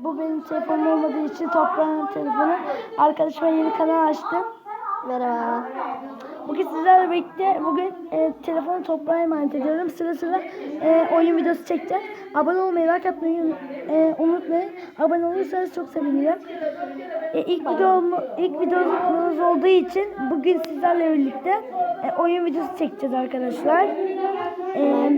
Bu benim telefonum olmadığı için toprağın telefonu. Arkadaşıma yeni kanal açtım. Merhaba. Bugün sizlerle birlikte bugün e, telefonu toprağa emanet ediyorum. Sıra sıra e, oyun videosu çekeceğiz. Abone olmayı, like atmayı e, unutmayın. Abone olursanız çok sevinirim. E, ilk video ilk videomuz olduğu için bugün sizlerle birlikte e, oyun videosu çekeceğiz arkadaşlar. E,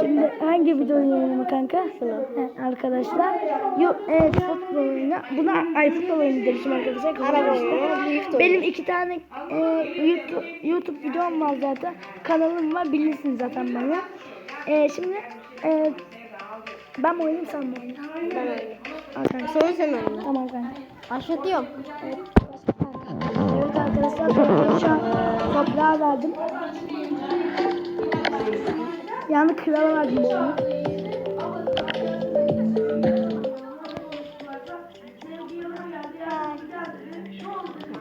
şimdi hangi videonun yayını kanka? He, arkadaşlar. Yo, e, futbol oyunu. Buna ay futbol oyunu demişim arkadaşlar. Oyunu, oyunu. Benim iki tane e, YouTube, YouTube videom var zaten. Kanalım var. Bilirsiniz zaten beni. E, şimdi e, ben mi oynayayım sen mi oynayayım? Ben. Sonra sen oyna. Tamam kanka. Başlatıyorum. Evet arkadaşlar toprağı şu an toprağa verdim. Yani krala bu oyunu.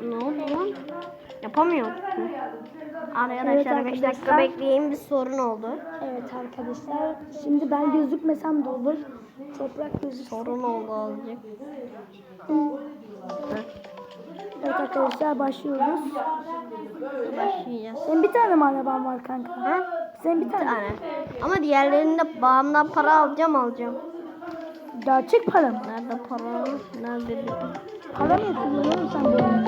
Ne oldu lan? Yapamıyorum. Arkadaşlar Evet 5 dakika bekleyin bir sorun oldu. Evet arkadaşlar. Şimdi ben gözükmesem de olur. Toprak gözüksün. Sorun oldu azıcık. Evet arkadaşlar başlıyoruz. Başlayacağız. Senin bir tane mi araban var kanka? Ha? Senin bir tane. tane. Ama diğerlerinde bağımdan para alacağım alacağım. Gerçek para mı? Nerede para? Nerede Para mı kullanıyorsun sen oyunu?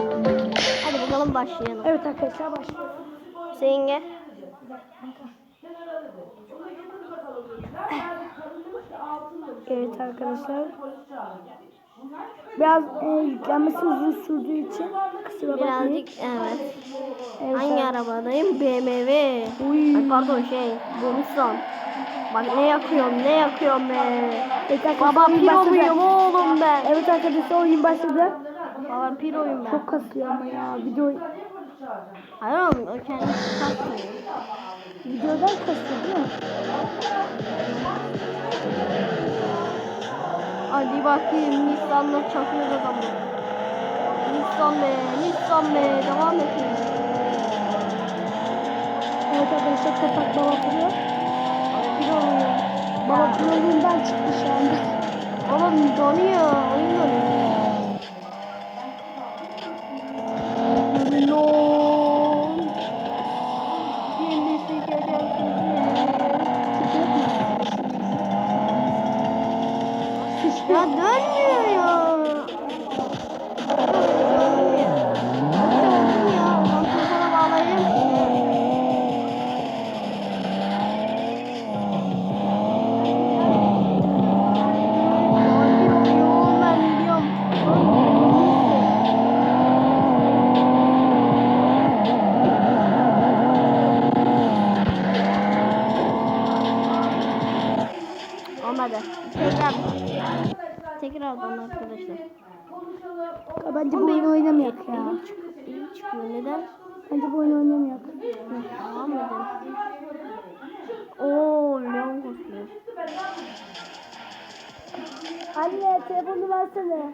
Hadi bakalım başlayalım. Evet arkadaşlar başlıyoruz. Hüseyin gel. Evet arkadaşlar. Biraz e, yüklenmesi uzun sürdüğü için kusura bakmayın. Birazcık evet. Evet, Hangi ar- arabadayım? BMW. Uy. Pardon şey. Bu Nissan. Bak ne yakıyorum ne yakıyorum be. Evet Baba piro muyum oğlum ben? Evet arkadaşlar oyun başladı. Baba piroyum ben. Çok kasıyor ama ya. Video Hayır oğlum o kendisi kasmıyor. videodan kasıyor değil mi? Hadi bakayım Nissan'la çakıyoruz ama. Nissan be, Nissan be, devam et. Evet arkadaşlar kapak baba. Abi piro muyum? Baba kuruluğundan çıktı şu anda. Oğlum donuyor, oyun donuyor. Ya dönmüyor Olmadı. Tekrar. Tekrardan arkadaşlar. Ya Bence bu oyunu oynamayak ya. Elim çıkıyor, elim çıkıyor. Neden? Bence bu oyunu oynamayak. Devam edelim. Oo, Leon koşuyor. Anne telefonu versene.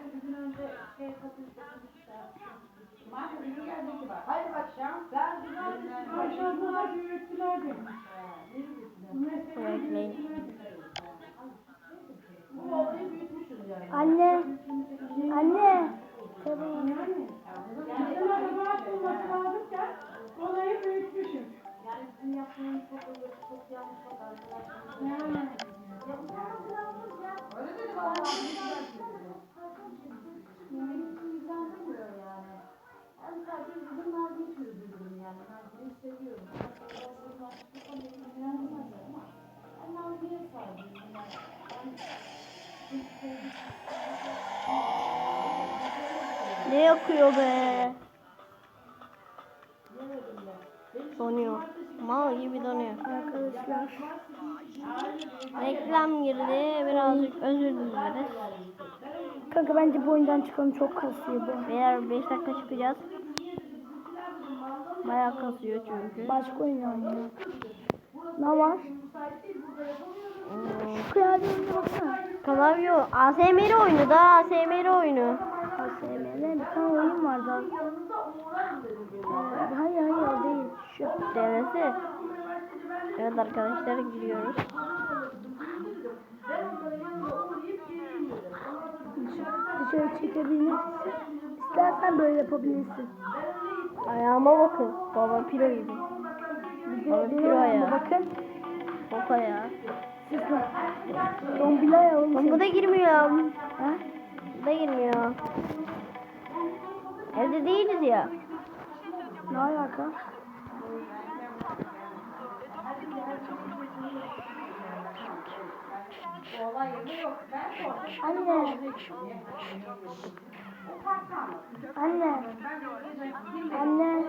Bekleyin. Anne. Anne. Versene. Olayı büyütmüşüm. Yani sizin yaptığınız çok çok yanlış bak arkadaşlar. Yani. Öyle dedi bana. Ben sadece Ne yakıyor be? Donuyor. Mal gibi donuyor. Arkadaşlar. Reklam girdi. Birazcık özür dileriz. Kanka bence bu oyundan çıkalım çok kasıyor bu. Eğer 5 dakika çıkacağız. Bayağı kasıyor çünkü. Başka oyun oynuyor. Ne var? Hmm. Kıyafetine baksana. Klavye ASMR oyunu da ASMR oyunu. ASMR'de bir tane oyun vardı. Ee, hayır hayır o değil. Şu. Denesi. Evet arkadaşlar giriyoruz. dışarı çekebilmek istersen böyle yapabilirsin. Ayağıma bakın. Baba piro gibi. Baba piro ayağı. Bakın. Bok ayağı. Sus lan. Dombili ayağı oğlum bu da girmiyor. Ha? Bu da girmiyor. Evde değiliz ya. Ne alaka? Anne. Anne. Anne.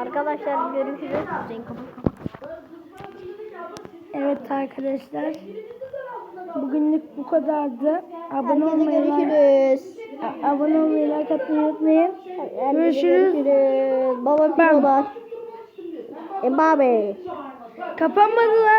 Arkadaşlar görüşürüz. Evet arkadaşlar. Bugünlük bu kadardı. Abone olmayı, görüşürüz. abone olmayı, like atmayı unutmayın. Görüşürüz. Görüşürüz. Baba pirolar. E babe. Kapanmadı lan.